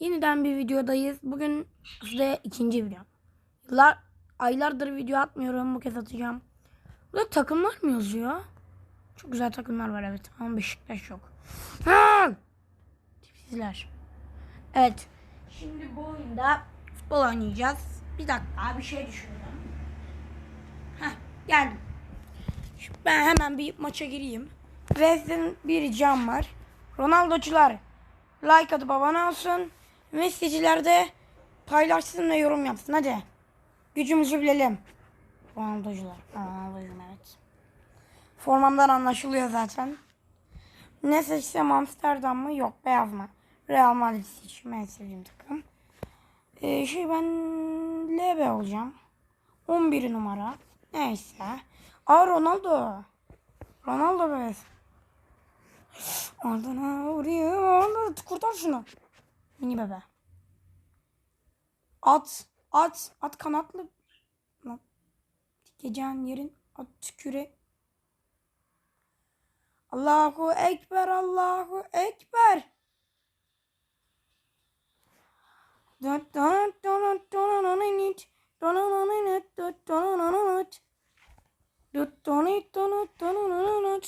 Yeniden bir videodayız. Bugün size ikinci video. Yıllar, aylardır video atmıyorum. Bu kez atacağım. Burada takımlar mı yazıyor? Çok güzel takımlar var evet. Ama Beşiktaş yok. Ha! Tipsizler. Evet. Şimdi bu oyunda futbol oynayacağız. Bir dakika bir şey düşündüm. Heh geldim. Şimdi ben hemen bir maça gireyim. Ve bir ricam var. Ronaldo'cular like atıp abone olsun. Messiciler de paylaşsın ve yorum yapsın. Hadi. Gücümüzü bilelim. Ronaldo'cular. Ronaldo'cum evet. Formamdan anlaşılıyor zaten. Ne seçsem Amsterdam mı? Yok beyaz mı? Real Madrid seçim en sevdiğim takım. Ee, şey ben LB olacağım. 11 numara. Neyse. Aa Ronaldo. Ronaldo be. Ardına vuruyor. Ardına kurtar şunu. Mini bebe. At. At. At kanatlı. Dikeceğin yerin. At küre. Allahu Ekber. Allahu Ekber. Dun dun dun dun dun dun dun dun dun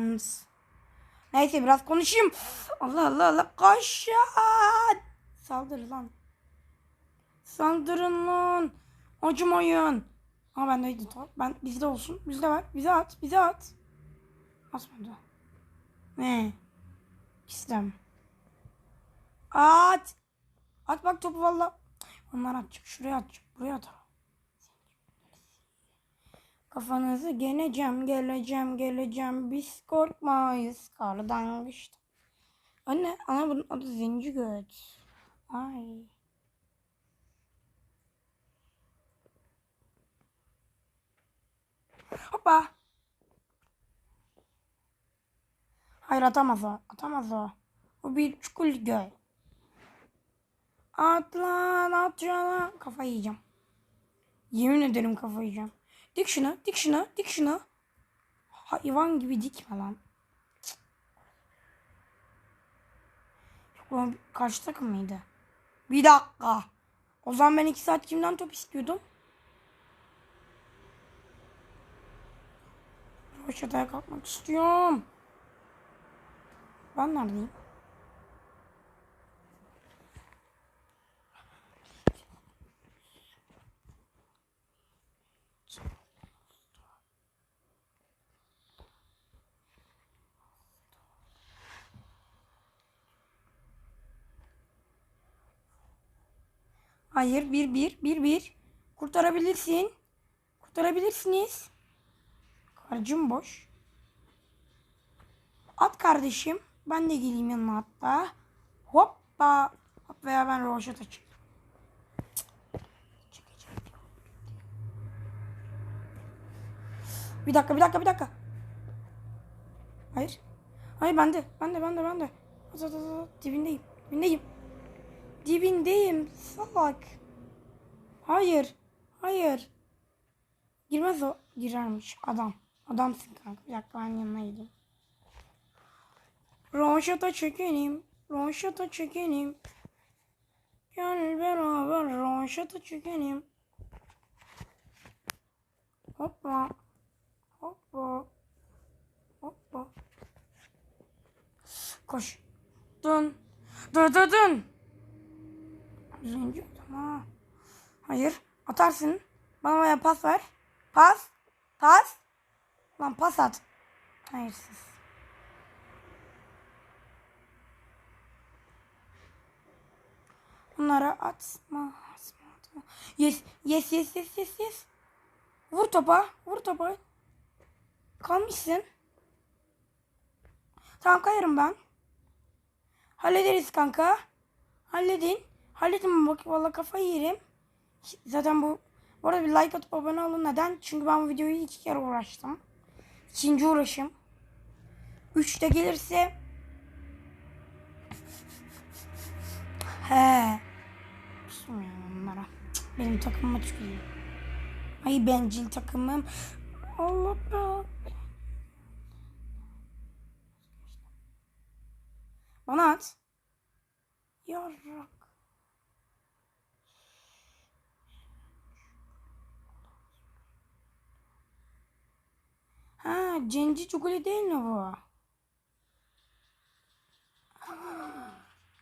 Ans. Neyse biraz konuşayım. Allah Allah Allah kaşat. Saldır lan. Saldırın lan. Acımayın. Ama ben de. Ben bizde olsun. Bizde var. Bize at. Bize at. Atmadı. Ne? İstem. At. At bak topu valla. Onlar atacak. Şuraya atacak. Buraya at. Kafanızı geleceğim, geleceğim, geleceğim. Biz korkmayız kardan işte. Anne, ana bunun adı Zenci Göt. Ay. Hoppa. Hayır atamaz o. Atamaz o. O bir çukur göl. At lan at lan. Kafayı yiyeceğim. Yemin ederim kafayı yiyeceğim. Dik şuna, dik şuna, dik şuna. Hayvan gibi dikme lan. Ulan karşı takım mıydı? Bir dakika. O zaman ben iki saat kimden top istiyordum? Roşata'ya kalkmak istiyorum. Ben neredeyim? Hayır bir bir bir bir. Kurtarabilirsin. Kurtarabilirsiniz. Karcım boş. At kardeşim. Ben de geleyim yanına hatta. Hoppa. Hop veya ben roşat açayım. Bir dakika bir dakika bir dakika. Hayır. Hayır bende. Bende bende bende. Dibindeyim. Dibindeyim. Dibindeyim salak. Hayır. Hayır. Girmez o. Girermiş adam. Adamsın kanka. Bir dakika ben yanına gideyim. Ronşata çekelim. Ronşata çekelim. Gel beraber ronşata çekelim. Hoppa. Hoppa. Hoppa. Koş. Dön. Dön dön dön. Zenci tamam. Hayır. Atarsın. Bana ya pas ver. Pas. Pas. Lan pas at. Hayırsız. Bunlara atma. atma, atma. Yes. Yes yes yes yes yes. Vur topa. Vur topa. Kalmışsın. Tamam kayarım ben. Hallederiz kanka. Halledin. Halledin bak valla kafayı yerim. Zaten bu bu arada bir like atıp abone olun. Neden? Çünkü ben bu videoyu iki kere uğraştım. İkinci uğraşım. Üçte gelirse He. Bismillah onlara. Benim takımıma tükürüyor. Ay bencil takımım. Allah be. Bana at. Yarrak. Cenci Çukuli değil mi bu?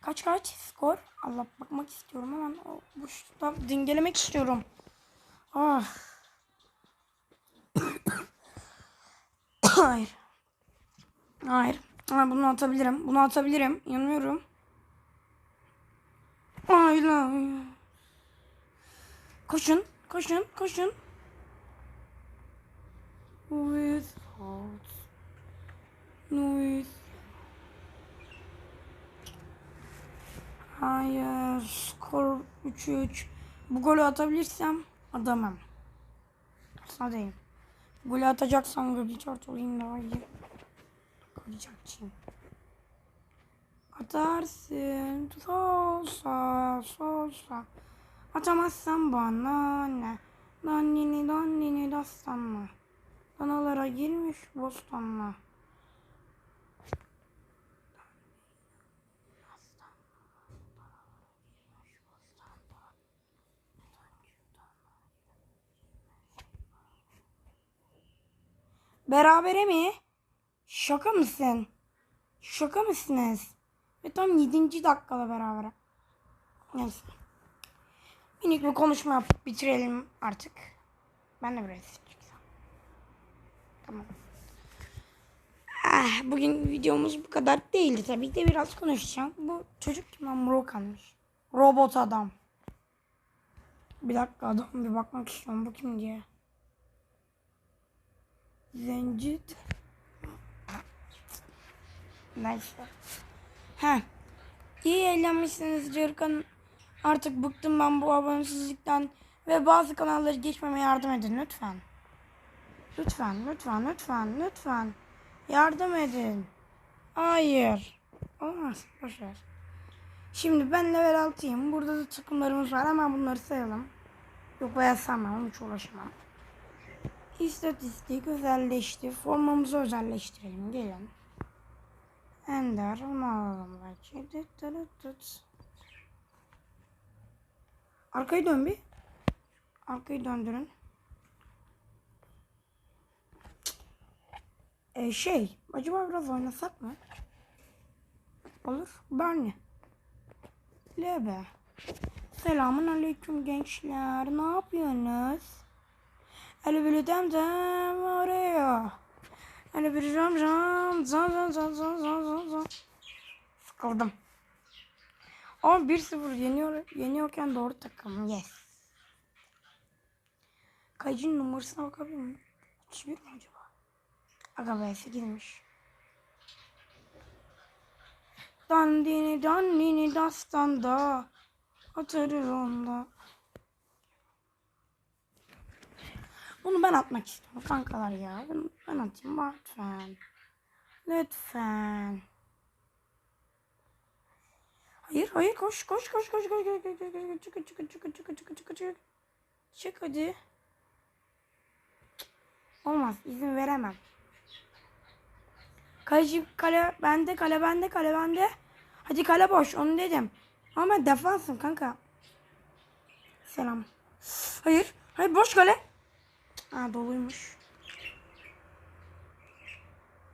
Kaç kaç skor? Allah bakmak istiyorum hemen. O boşlukta dengelemek istiyorum. Ah. Hayır. Hayır. Ha, bunu atabilirim. Bunu atabilirim. Yanıyorum. Hayır. hayır. Koşun. Koşun. Koşun. Without Hayır. Skor 3-3. Bu golü atabilirsem adamım. Sadeyim. Golü atacaksan golü çort olayım daha iyi. Golcakçıyım. Atarsın. Solsa. Solsa. Atamazsan bana ne? Dannini dannini dastanla. Danalara girmiş bostanla. Berabere mi? Şaka mısın? Şaka mısınız? Ve tam 7. dakikada beraber. Neyse. Minik bir konuşma yapıp bitirelim artık. Ben de biraz çıksam. Tamam. Ah, bugün videomuz bu kadar değildi tabii de biraz konuşacağım. Bu çocuk kim lan Murokan'mış. Robot adam. Bir dakika adam bir bakmak istiyorum bu kim diye. Zencit. Neyse. He. İyi eğlenmişsiniz Cırkan. Artık bıktım ben bu abonesizlikten ve bazı kanalları geçmeme yardım edin lütfen. Lütfen, lütfen, lütfen, lütfen. Yardım edin. Hayır. Olmaz. Boşver. Şimdi ben level 6'yım. Burada da takımlarımız var. Hemen bunları sayalım. Yok veya sanmam. Hiç uğraşamam. İstatistik özelleşti. Formamızı özelleştirelim. Gelin. Ender. Onu alalım. Arkayı dön bir. Arkayı döndürün. Ee, şey, acaba biraz oynasak mı? Olur. Barney. Lebe. Selamun aleyküm gençler. Ne yapıyorsunuz? Hele bir dem dem oraya. Hele bir cam cam zan zan zan zan zan zan zan. Sıkıldım. Ama 1-0 yeniyor, yeniyorken doğru takım. Yes. Kayıcının numarasına bakabilir miyim? 31 mi acaba? Aga be 8'miş. Dandini dandini dastanda Atarır onda. Bunu ben atmak istiyorum kankalar ya. Ben atayım lütfen. Lütfen. Hayır hayır koş koş koş koş koş koş koş koş koş çık çık çık çık çık çık çık çık hadi. Olmaz izin veremem. Kaleci kale bende kale bende kale bende. Hadi kale boş onu dedim. Ama ben defansım kanka. Selam. Hayır. Hayır boş kale. Ha doluymuş.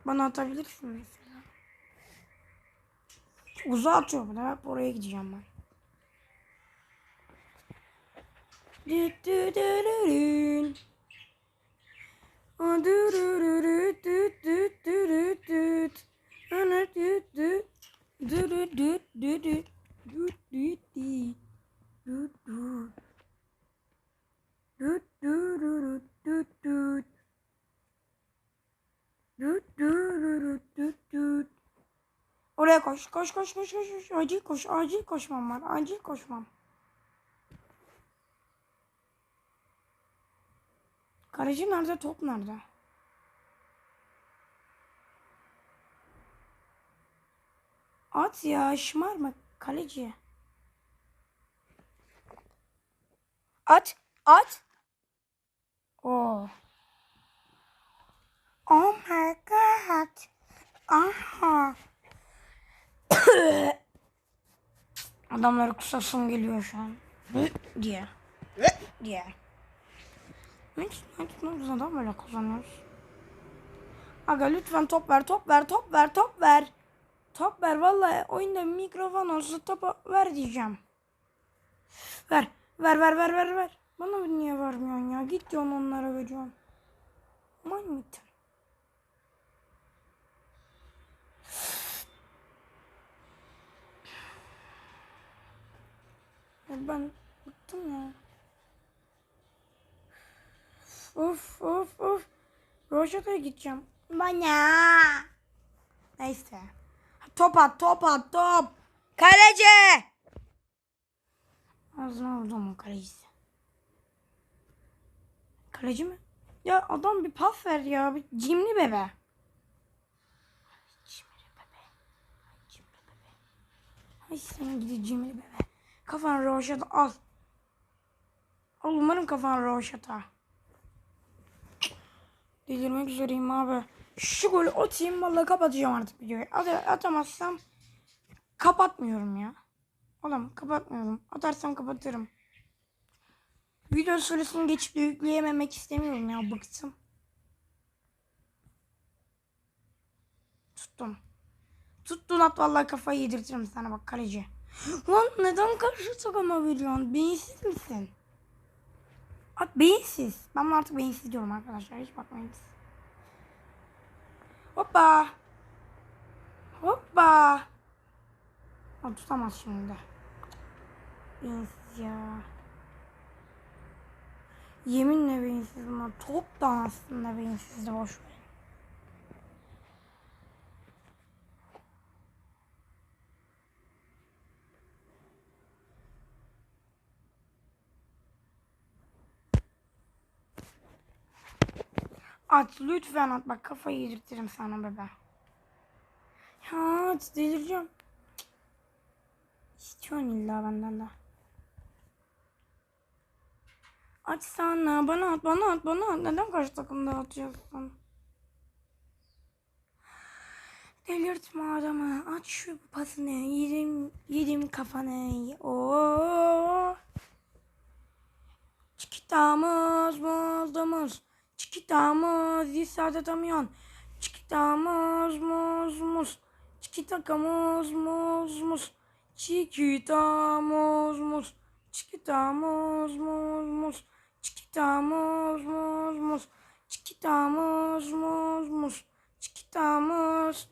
Bana atabilirsin mesela. Uzağa atıyor bana. Bak oraya gideceğim ben. Dürürürü düt koş. Koş koş koş koş. koş. Acil koş. Acil koşmam var. Acil koşmam. Kaleci nerede? Top nerede? At ya şımarma kaleci. At. At. Oh. Oh my god. Aha. Adamları kusasım geliyor şu an. diye. diye. Ne ne biz adam böyle kazanıyoruz. Aga lütfen top ver, top ver, top ver, top ver. Top ver vallahi oyunda mikrofon olsa topu ver diyeceğim. Ver, ver, ver, ver, ver, ver. Bana niye vermiyorsun ya? Git diyorsun onlara veriyorsun. Manyak. Ben bıktım ya. Of of of. Roşat'a gideceğim. Bana. Neyse. Top at top at top. Kaleci. Ağzına vurdum o kalecisi. Kaleci mi? Ya adam bir pas ver ya. Bir cimri bebe. Cimri bebe. Cimri bebe. Ay sen gidi cimri bebe. Kafan roşata al. Al umarım kafan roşata. Delirmek üzereyim abi. Şu golü atayım vallahi kapatacağım artık videoyu. At atamazsam kapatmıyorum ya. Oğlum kapatmıyorum. Atarsam kapatırım. Video süresini geçip de yükleyememek istemiyorum ya bıktım. Tuttum. Tuttun at vallahi kafayı yedirtirim sana bak kaleci. Lan neden karşı takıma veriyorsun? Beyinsiz misin? At beyinsiz. Ben artık beyinsiz diyorum arkadaşlar. Hiç bakmayın. Hoppa. Hoppa. O tutamaz şimdi. Beyinsiz ya. Yeminle beyinsiz ama toptan aslında beyinsiz de boş ver. At lütfen at bak kafayı yedirtirim sana bebe. Ya delireceğim. İstiyorsun illa benden de. At sana bana at bana at bana at. Neden karşı takımda atıyorsun? Delirtme adamı. At şu pasını. Yedim, yedim kafanı. Oo. Çıkıtamız muzdumuz. Çıkıtamız yisadetamyon. Çıkıtamız muz muz. Çıkıtakamız muz muz. Çıkıtamız muz. Çıkıtamız muz muz. Çıkıtamız muz muz. Çıkıtamız muz muz. Çıkıtamız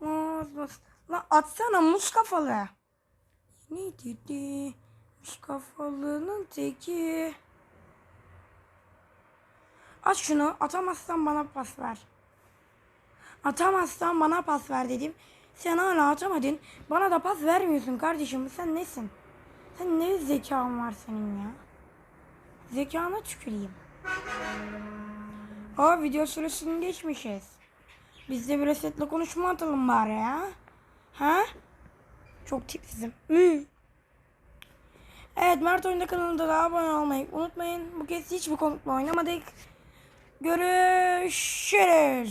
muz muz. Lan atsana muz kafalı. Ne dedi? Muz kafalının teki. At şunu. Atamazsan bana pas ver. Atamazsan bana pas ver dedim. Sen hala atamadın. Bana da pas vermiyorsun kardeşim. Sen nesin? Sen ne zekan var senin ya? Zekana tüküreyim. Aa video süresini geçmişiz. Biz de bir resetle konuşma atalım bari ya. Ha? Çok tipsizim. Hı. Evet Mert Oyunda kanalında da abone olmayı unutmayın. Bu kez hiçbir konukla oynamadık. Görüşürüz.